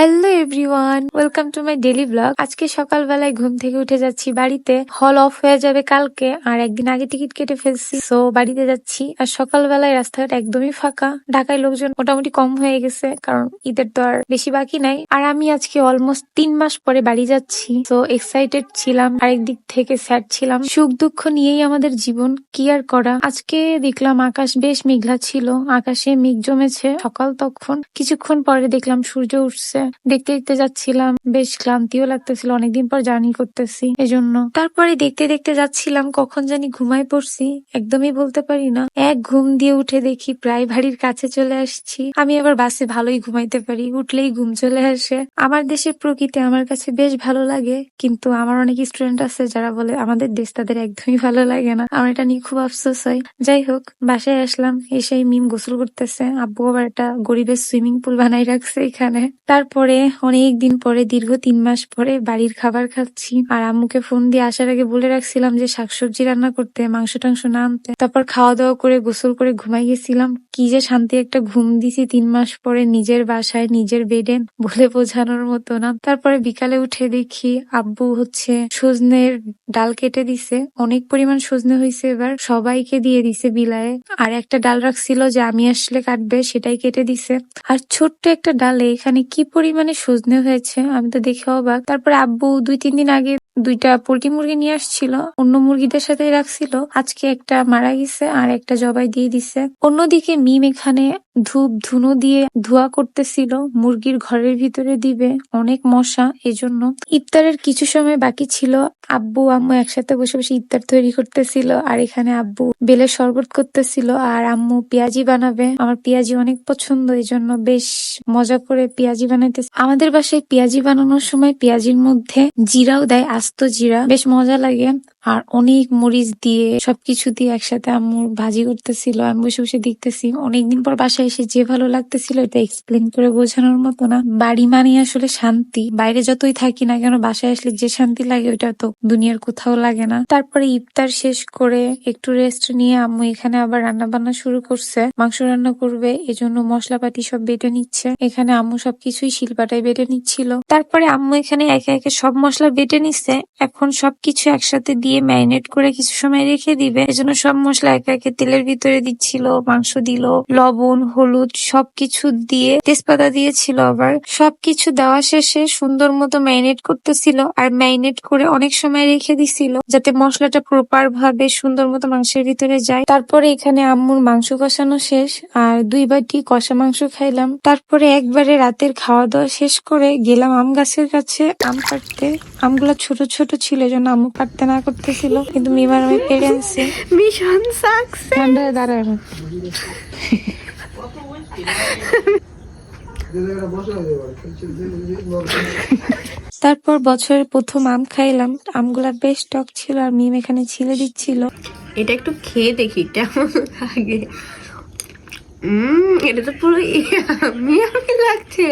Hello everyone welcome to my daily blog আজকে সকালবেলায় ঘুম থেকে উঠে যাচ্ছি বাড়িতে। হল অফ হয়ে যাবে কালকে, আর একদিন আগে টিকিট কেটে ফেলছি। সো বাড়িতে যাচ্ছি, আর সকালবেলায় রাস্তাঘাট একদমই ফাঁকা। ঢাকায় লোকজন মোটামুটি কম হয়ে গেছে, কারণ ঈদের তো আর বেশি বাকি নাই। আর আমি আজকে অলমোস্ট তিন মাস পরে বাড়ি যাচ্ছি। তো এক্সাইটেড ছিলাম, আরেক দিক থেকে স্যাড ছিলাম। সুখ দুঃখ নিয়েই আমাদের জীবন কি আর করা? আজকে দেখলাম আকাশ বেশ মেঘলা ছিল, আকাশে মেঘ জমেছে সকাল তখন। কিছুক্ষণ পরে দেখলাম সূর্য উঠছে। দেখতে দেখতে যাচ্ছিলাম। বেশ ক্লান্তিও লাগতেছিল, অনেকদিন পর জার্নি করতেছি, এজন্য। তারপরে দেখতে দেখতে যাচ্ছিলাম, কখন জানি ঘুমায় পড়ছি, একদমই বলতে পারি না। এক ঘুম দিয়ে উঠে দেখি প্রায় বাড়ির কাছে চলে আসছি। আমি আবার বাসে ভালোই ঘুমাইতে পারি, উঠলেই ঘুম চলে আসে। আমার দেশের প্রকৃতি আমার কাছে বেশ ভালো লাগে, কিন্তু আমার অনেক স্টুডেন্ট আছে যারা বলে, আমাদের দেশ তাদের একদমই ভালো লাগে না। আমার এটা নিয়ে খুব আফসোস হয়। যাই হোক, বাসায় আসলাম, এসেই মিম গোসল করতেছে। আব্বু আবার একটা গরিবের সুইমিং পুল বানাই রাখছে এখানে। তারপরে অনেক দিন পরে, দীর্ঘ তিন মাস পরে বাড়ির খাবার খাচ্ছি। আর আম্মুকে ফোন দিয়ে আসার আগে বলে রাখছিলাম যে শাকসবজি রান্না করতে, মাংস টাংস না আনতে। তারপর খাওয়া দাওয়া করে গোসল করে ঘুমাই গেছিলাম। কি যে শান্তি একটা ঘুম দিছি তিন মাস পরে নিজের বাসায়, নিজের বেডে বলে বোঝানোর মতো না। তারপরে বিকালে উঠে দেখি আব্বু হচ্ছে সজনের ডাল কেটে দিছে। অনেক পরিমাণ সজনে হয়েছে এবার, সবাইকে দিয়ে দিছে বিলায়ে। আর একটা ডাল রাখছিল যে আমি আসলে কাটবে, সেটাই কেটে দিছে। আর ছোট্ট একটা ডালে এখানে কি পরিমাণে সজনে হয়েছে। আমি তো দেখে অবাক। তারপর আব্বু দুই, তিন দিন আগে দুইটা পোল্ট্রি মুরগি নিয়ে আসছিল। অন্য মুরগিদের সাথে রাখছিল। আজকে একটা মারা গেছে আর একটা জবাই দিয়ে দিছে। অন্যদিকে মিম এখানে ধূপ ধুনো দিয়ে ধোয়া করতেছিল। মুরগির ঘরের ভিতরে দিবে অনেক মশা, এজন্য ইফতারের কিছু সময় বাকি ছিল। আব্বু, আম্মু একসাথে বসে বসে ইফতার তৈরি করতেছিল। আর এখানে আব্বু বেলের শরবত করতেছিল। আর আম্মু পেঁয়াজি বানাবে। আমার পেঁয়াজি অনেক পছন্দ এই জন্য বেশ মজা করে পেঁয়াজি বানাইতে আমাদের বাসায় পেঁয়াজি বানানোর সময় পেঁয়াজির মধ্যে জিরাও দেয়, আস্ত জিরা। বেশ মজা লাগে। আর অনেক মরিচ দিয়ে সবকিছু দিয়ে একসাথে আম্মু ভাজি করতেছিল। আমি বসে বসে দেখতেছি, অনেকদিন পর বাসায় এসে যে ভালো লাগতেছিল এটা এক্সপ্লেন করে বোঝানোর মতো না। বাড়ি মানে আসলে শান্তি। বাইরে যতই থাকি না কেন, বাসায় আসলে যে শান্তি লাগে ওটা তো দুনিয়ার কোথাও লাগে না। তারপরে ইফতার শেষ করে একটু রেস্ট নিয়ে আম্মু এখানে আবার রান্না বান্না শুরু করছে। মাংস রান্না করবে, এজন্য মশলাপাতি সব বেটে নিচ্ছে। এখানে আম্মু সবকিছুই শিলপাটায় বেটে নিচ্ছিল। তারপরে আম্মু এখানে একে একে সব মশলা বেটে নিচ্ছে এখন সবকিছু একসাথে দিয়ে ম্যারিনেট করে কিছু সময় রেখে দিবে। এজন্য সব মশলা একে একে তেলের ভিতরে দিচ্ছিল, মাংস দিল, লবণ হলুদ সবকিছু দিয়ে তেজপাতা দিয়েছিল আবার। সবকিছু দেওয়া শেষে সুন্দর মতো ম্যারিনেট করতেছিল আর ম্যারিনেট করে অনেক সময় রেখে দিছিল যাতে মশলাটা প্রপার ভাবে সুন্দর মতো মাংসের ভিতরে যায়। তারপরে এখানে আম্মুর মাংস কষানো শেষ আর দুই বাটি কষা মাংস খাইলাম। তারপরে একবারে রাতের খাওয়া দাওয়া শেষ করে গেলাম আম গাছের কাছে। আম কাটতে। আমগুলা ছোট ছোট ছিল এজন্য আম্মু কাটতে না করতেছিল। কিন্তু মিমার আমি পেরে আনছি মিশন ঠান্ডায় দাঁড়ায় তারপর বছরের প্রথম আম খাইলাম। আমগুলা বেশ টক ছিল আর মিম এখানে ছিলে দিচ্ছিল। এটা একটু খেয়ে দেখি লাগে। উম, এটা তো পুরো ইয়ামি আমি লাগছে।